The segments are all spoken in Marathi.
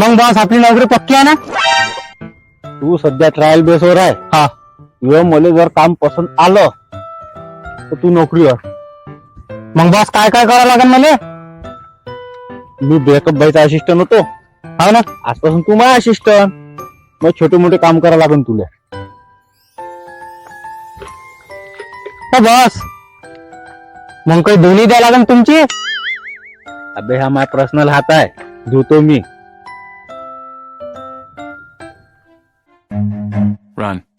मग बॉस आपली नोकरी पक्की आहे ना? तू सध्या ट्रायल बेसवर आहे. हा. किंवा मला जर काम पसंत आलं तर तू नोकरीवर. मग बॉस काय काय करावं लागेल मला? मी ब्रेकअप बाईचा असिस्टंट होतो. हो ना? आजपासून तू माझा असिस्टंट मग छोटे मोठे काम करावं लागेल तुला. हो बॉस मग काही दोन्ही द्यायला लागेल तुमची? अबे हा माझा पर्सनल हात आहे. धुतो मी. Run.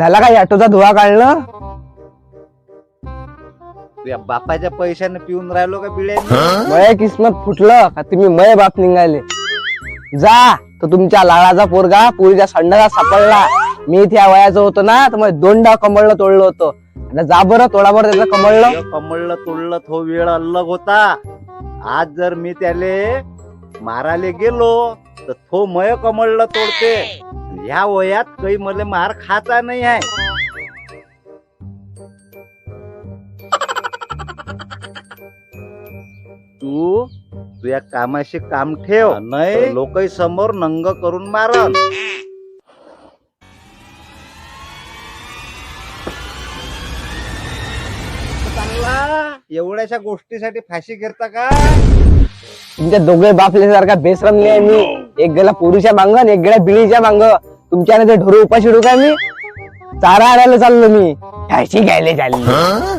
झाला का ऑटोचा धुवा काढलं तुझ्या बापाच्या पैशाने पिऊन राहिलो का बिळ्याने? मय किस्मत फुटलं का तुम्ही मय बाप निघाले. जा तर तुमच्या लाळाचा पोरगा पुरीच्या संडाचा सापडला. मी त्या वयाचं होतो ना तर मग दोन डाव कमळलं तोडलं होतं. आता जा बरं तोडा बरं त्याचं कमळलं कमळलं तोडलं तो वेळ अलग होता. आज जर मी त्याले मारायला गेलो तर तो मय कमळलं तोडते. ह्या वयात काही मला मार खाचा नाही आहे. तू तुझ्या कामाशी काम ठेव. नाही. लोक समोर नंग करून मारन चांगला एवढ्याशा गोष्टीसाठी फाशी घेता का? तुमच्या दोघे बापल्यासारखा बेसरम नाही मी. एक गेला पुरीच्या मांग आणि एक गेला बिळीच्या मांग. तुमच्या नंतर ढोर उपाशी शिडू का मी? चारा आणायला चाललो मी. फॅशी घ्यायला चाललो.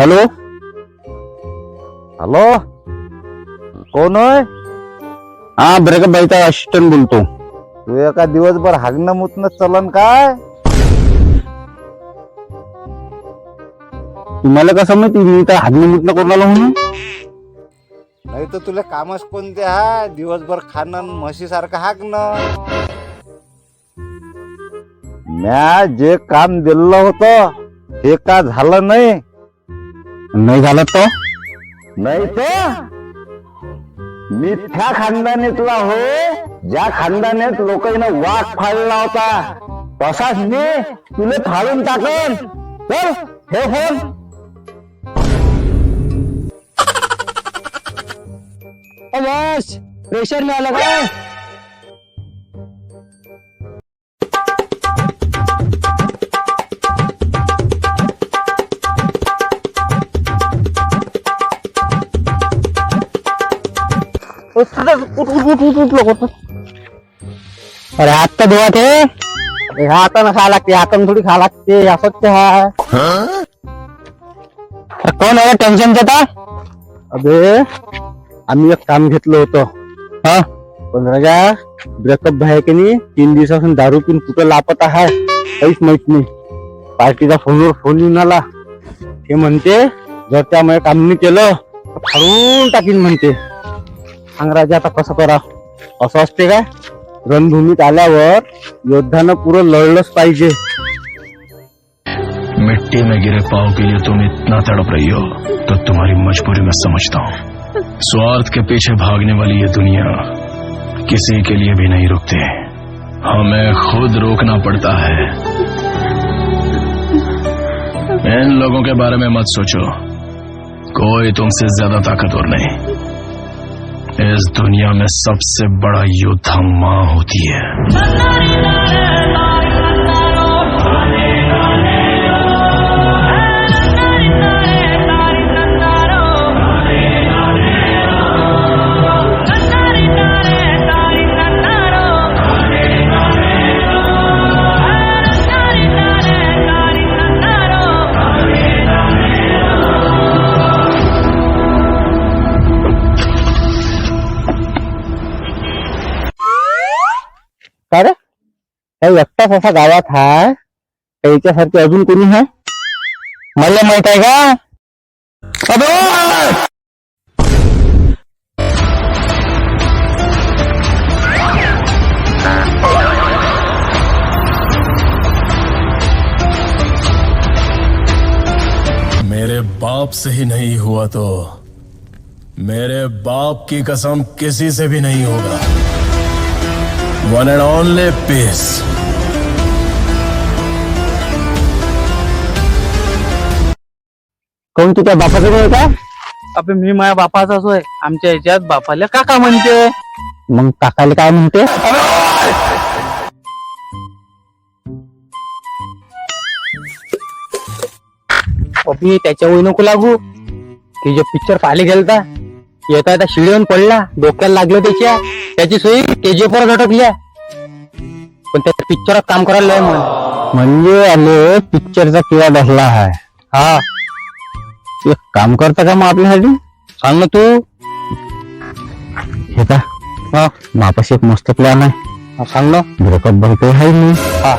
हॅलो? हॅलो? कोण होय? हा ब्रेकअप बाईचा असिस्टंट बोलतो. तू एका दिवसभर हागणं मुतणं चलन काय? तुम्हाला कसं माहिती मी तर हागणं मुतणं करून आलो म्हणून नाही तर तुला कामच कोणते हा दिवसभर खाणं म्हशी सारखं हागणं. म्या जे काम दिलं होतं ते का झालं नाही? नाही झालं तो नाही तर? मी त्या खानदानीतला हो ज्या खानदानीत लोकांना वाघ फाळला होता. तसाच मी तुला फाळून टाकन. तर हे फोन. बस प्रेशर मिळालं अरे हात तर धुवा ते अरे हातानं खा लागते हातानं थोडी खा लागते असंच ते आहे अरे कोण आहे टेन्शन देता अबे आम्ही एक काम घेतलं होतं हा? पण राजा ब्रेकअप आहे की नाही? तीन दिवसापासून दारू पिऊन कुठं लापत आहे काहीच माहित नाही। पार्टीचा फोनवर फ़ोन येऊन आला ते म्हणते जर त्यामुळे काम नाही केलं तर फाडून टाकीन म्हणते सांग राजा आता कसं करा? असं असते काय? रणभूमीत आल्यावर योद्धानं पुरं लढलंच पाहिजे. मिट्टी में गिरे पाव के लिए तुम इतना तड़प रही हो तो तुम्हारी मजबूरी मैं समझता हूँ। स्वार्थ के पीछे भागने वाली ये दुनिया किसी के लिए भी नहीं रुकती। हमें खुद रोकना पड़ता है। इन लोगों के बारे में मत सोचो। कोई तुमसे ज़्यादा ताकतवर नहीं। इस दुनिया में सबसे बड़ा योद्धा माँ होती है। काही एकटाच असा गावात हाय त्याच्यासारखे अजून कोणी आहे मला माहित आहे का! मेरे बाप से ही नहीं हुआ तो मेरे बाप की कसम किसी से भी नहीं होगा। वन एंड ओनली पीस कोण तुझ्या बापाचं नाही का? अबे मी माझ्या बापाचाच होय आमच्या ह्याच्यात बापाला काका म्हणते. मग काकाला काय म्हणते? अबे त्याच्या वय नको लागू. जे पिक्चर पाहिले गेलता. येता येता शिडीवर पडला. डोक्याला लागलं त्याच्या. त्याची सोयी केजीएफ वर अटकल्या पण त्या पिक्चरात काम करायला लय म्हण म्हणजे आले पिक्चरचा किडा बसला आहे. हा. एक काम करता का मग आपल्यासाठी? सांग ना तू. हे का हा. मापाशी एक मस्त प्लॅन आहे. हा, सांग ना. ब्रेकअप काही आहे नाही हा.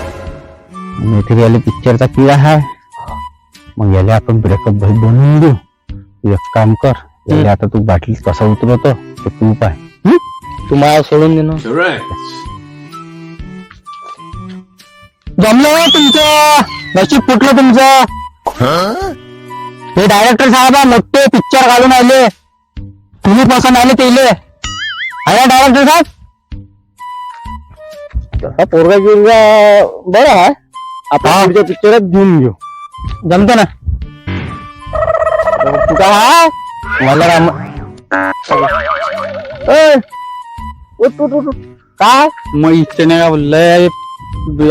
इथे गेले पिक्चरचा किडा आहे मग याला आपण ब्रेकअप भाई बनवून देऊ. तू एक काम कर. याला आता तू बाटली कसा उतरवतो ते तू पाय? तू मला सोडून दे ना. जमलं हो तुमचं? नशीब फुटलं तुमचं? हे डायरेक्टर साहेब मोठे पिक्चर घालून आले. तुम्ही पसंत आले ते इले आहे डायरेक्टर साहेब? तसा पोरगा गिरगा बरं आहे. आपण पुढच्या पिक्चरात घेऊन घेऊ. जमतं ना? तू काय? मला राम ए, उठ, उठ, उठ, उठ. काय? मग इच्छा नाही का लय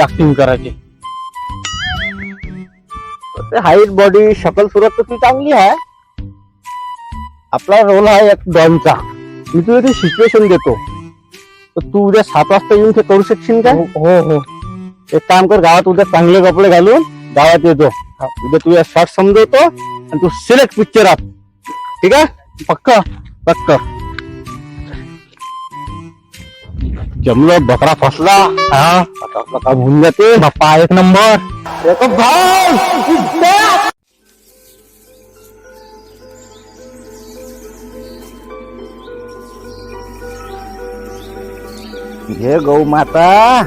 ऍक्टिंग करायची. हाईट बॉडी शकल सुरत तर ती चांगली आहे. आपला रोल आहे एक डॉनचा. मी तुला ते सिच्युएशन देतो. तर तू उद्या सात वाजता येऊन ते करू शकशील का? हो हो एक काम कर गावात उद्या चांगले कपडे घालून गावात येतो उद्या तुझ्या शॉर्ट समजवतो आणि तू सिलेक्ट पिक्चरात ठीक आहे? पक्क पक्क. जमलं बकरा फसला. हा? आता होऊन जाते. बाप्पा एक नंबर. एक घे गौ माता.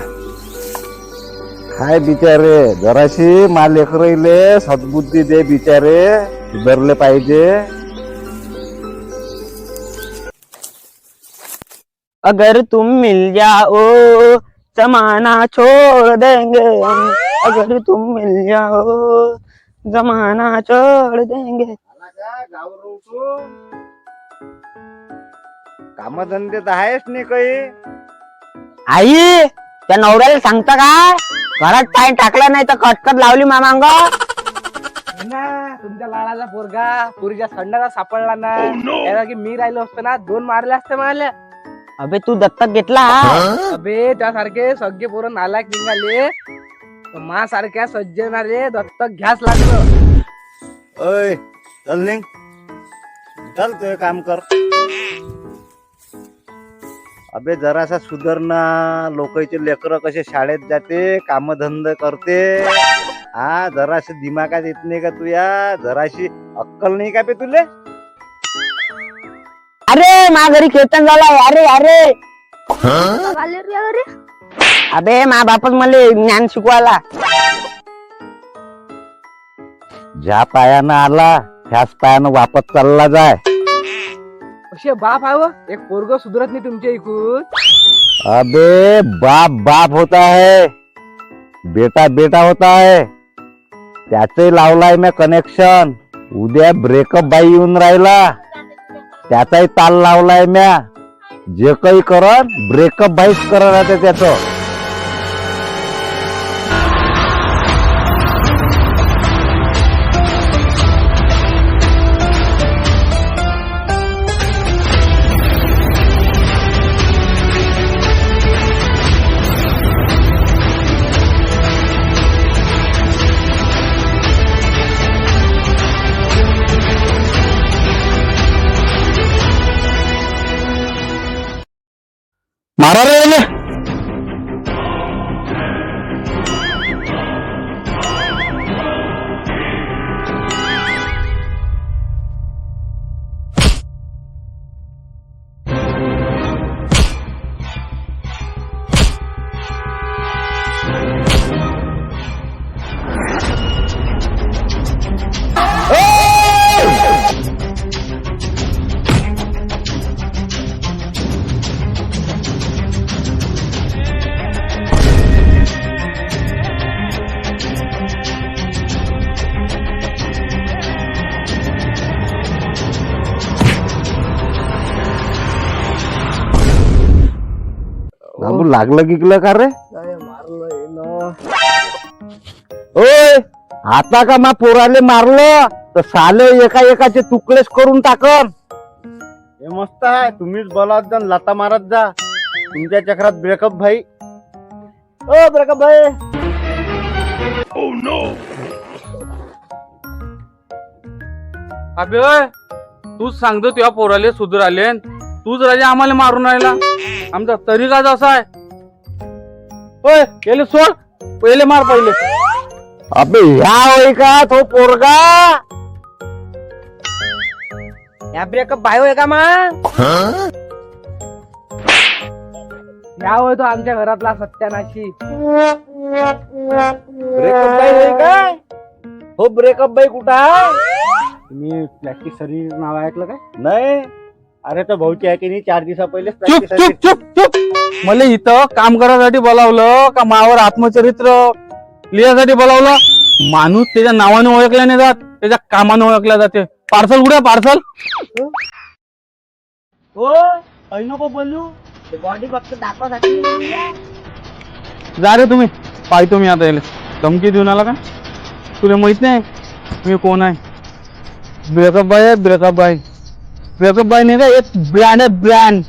काय बिचारे. जराशी माल लेकरले सद्बुद्धी दे बिचारे. सुधारले पाहिजे. अगर तुम मिल जाओ जमाना छोड़ देंगे हम। अगर तुम मिल जाओ जमाना छोड़ देंगे। कामधंदे तर आहेच नाही काही आई त्या नवऱ्याला सांगता का घरात पाय टाकला नाही तर कटकट लावली मामांग. ना तुमच्या लाडाचा पोरगा पुरीच्या संडाचा सापडला ना. त्या जागी मी राहिलो असतो ना दोन मारले असते मला अबे तू दत्तक घेतला अबे त्यासारखे सगळे पोरं नालायक निघाले. मा सारख्या सज्जनारे दत्तक घ्यास लागलं. ओय चल निघ. चल तुझे काम कर. अबे जरासा सुधारणा. लोकांचे लेकर कसे शाळेत जाते कामधंद करते. हा जराशी दिमागात येत नाही का तुया जराशी अक्कल नाही का बे तुले? अरे मा घरी कीर्तन झालाय. अरे अरे. अबे मा बापच मला ज्ञान शिकवायला. ज्या पायानं आला त्याच पायानं वापस चालला जाय. असे बाप हवं एक पोरग सुधरत नाही तुमच्या इकून. अबे बाप बाप होता है बेटा बेटा होता है त्याचंही लावलाय मी कनेक्शन उद्या ब्रेकअप बाई येऊन राहिला. त्याचाही ताल लावलाय म्या. जे काही करत ब्रेकअप बाईस करत राहते त्याचं. लागलं गिकलं का रे? ओय आता का मा पोराले मारलं? तर साले एका एकाचे तुकडेच करून टाकन. हे मस्त आहे तुम्हीच बोलात जा न लाता मारत जा. तुमच्या चक्रात ब्रेकअप भाई. ओ ब्रेकअप भाई. अबे ओय, तूच सांगतो तुझ्या पोराले सुधराले. तूच राजा आम्हाला मारून राहिला. आमचा तरीकाच असा आहे. होय गेले सोड. पहिले मार पहिले. अबे ह्या होय का? तो पोरगा? या ब्रेकअप बाय होय का मग या होय तो आमच्या घरातला सत्यानाशी. ब्रेकअप बाई होय काय हो ब्रेकअप बाई कुठं? तुम्ही प्लॅस्टिक शरीर नाव ऐकलं काय? नाही. अरे तर भाऊची आहे की नाही? चार दिवसा पहिले चुप चुप चुप चुप. मला इथं काम करायसाठी बोलावलं का मावर आत्मचरित्र? लिहायसाठी बोलावलं? माणूस त्याच्या नावाने ओळखला नाही जात त्याच्या कामाने ओळखला जाते. पार्सल कुठे पार्सल? हो काही नको बोलू. बॉडी फक्त दाखवासाठी जा रे तुम्ही. पाहतो मी आता याला. धमकी देऊन आला का? तुला माहीत नाही मी कोण आहे. ब्रेकअप बाय आहे ब्रेकअप बाय. नाही का? एक ब्रँड आहे ब्रँड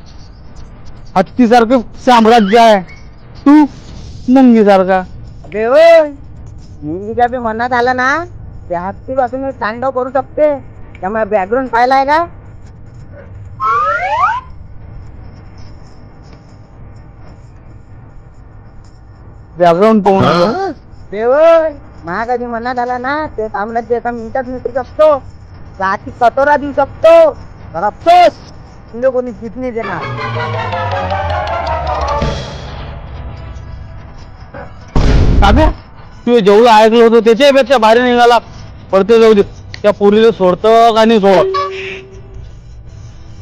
हत्तीसारखं साम्राज्य आहे. तू नंगी सारखा होय मुलगीच्या बी मनात आलं ना त्या हत्ती पासून तांडव करू शकते. त्यामुळे बॅकग्राऊंड पाहिलाय का बॅकग्राऊंड पाहून. देवय महागाजी मनात आला ना ते साम्राज्य एका मिनिटात मिटू शकतो. रात्री कटोरा देऊ शकतो. तर अफसोस तुझे कोणी जीत नाही देणार. काव्या तू जेवढं ऐकलं होतं त्याच्यापेक्षा भारी निघाला. पडते जाऊ दे. त्या पोरीला सोडतं का नाही सोडत?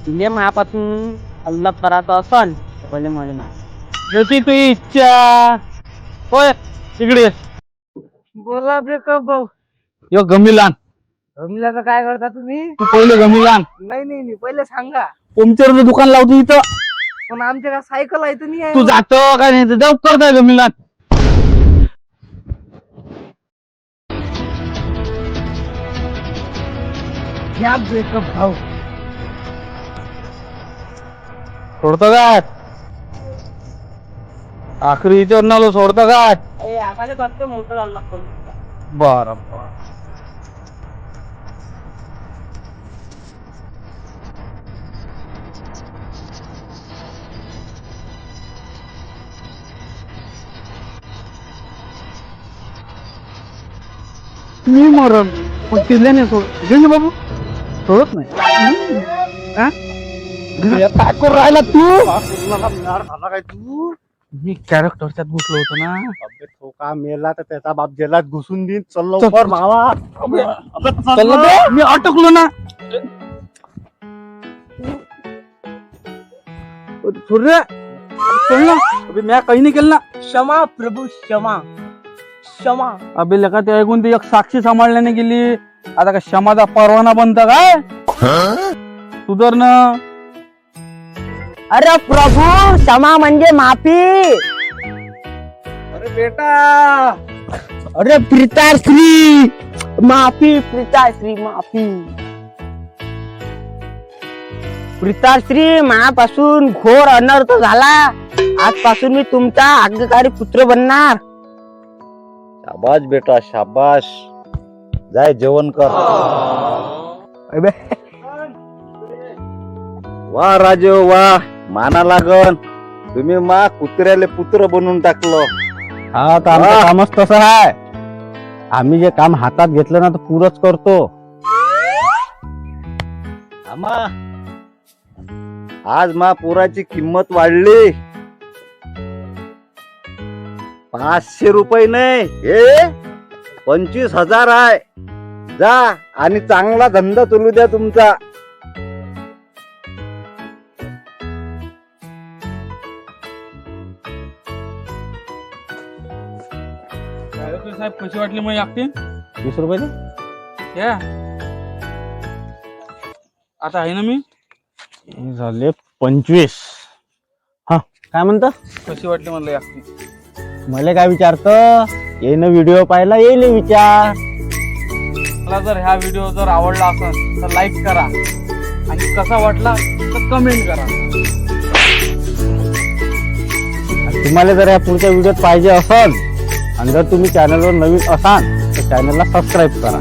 तुझे मापासून अल्लाह करायचं असन पहिले म्हणजे ना जशी तुझी इच्छा. होय तिकडे. बोला ब्रेकअप भाऊ. यो गमी लहान. रमल्याचं काय करता तुम्ही? तू पहिले गमी लहान नाही नाही नाही पहिले सांगा. पंक्चरचं दुकान लावतो इथं. पण आमच्या का सायकल आहे तुम्ही तू जातो का नाही जाऊ करताय गमी लहान घ्या ब्रेकअप भाऊ. सोडतं काय आखरी इथं सोडतं काय आम्हाला करतो मोठं झालं लागतो. बरं बरं. मी मरण. पण तिथल्या नाही सोड घेऊन बाबू. सोडत नाही? काय करू राहिला तू? झाला काय तू? मी कॅरेक्टरच्यात घुसलो होतो ना. अबे तो का मेला तर त्याचा बाप जेलात घुसून देईन. चल लवकर मावा. अबे, अबे, चल चल ना. बे, मी अटकलो ना. अबे मी काही नाही केलं ना. क्षमा प्रभू क्षमा. क्षमा. अबे लका ते ऐकून ती एक साक्षी सांभाळण्याने गेली. आता का क्षमाचा परवाना बनता काय? सुधर ना. अरे प्रभू क्षमा म्हणजे माफी. अरे बेटा. अरे प्रिताश्री माफी प्रिताश्री माफी. प्रिताश्री मापासून घोर अनर्थ झाला. आजपासून मी तुमचा आज्ञाकारी पुत्र बनणार. शाबाश बेटा शाबाश जाय जेवण कर. वा राजे वा. माना लागन. तुम्ही मा कुत्र्याले पुत्र बनवून टाकलं. हा तर आमचं कामच तसं आहे आम्ही जे काम हातात घेतलं ना तर पुरच करतो. आमा आज मा पुराची किंमत वाढली. पाचशे रुपये नाही. हे पंचवीस हजार आहे. जा आणि चांगला धंदा चालू द्या तुमचा. साहेब कशी वाटली मग एकटी वीस रुपये या. आता आहे ना मी? झाले पंचवीस. हा. काय म्हणतो? कशी वाटली म्हणलं ऍक्टिंग मला काय विचारतं? येईन व्हिडिओ पाहिला येईल विचार. मला जर ह्या व्हिडिओ जर आवडला असेल तर लाईक करा. आणि कसा वाटला तर कमेंट करा. तुम्हाला जर या पुढच्या व्हिडिओत पाहिजे असेल आणि जर तुम्ही चॅनलवर नवीन असाल तर चॅनलला सबस्क्राईब करा.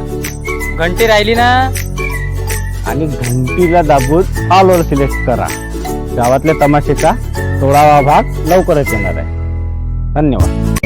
घंटी राहिली ना? आणि घंटीला दाबून ऑल ओव्हर सिलेक्ट करा. गावातल्या तमाशेचा सोळावा भाग लवकरच येणार आहे. धन्यवाद.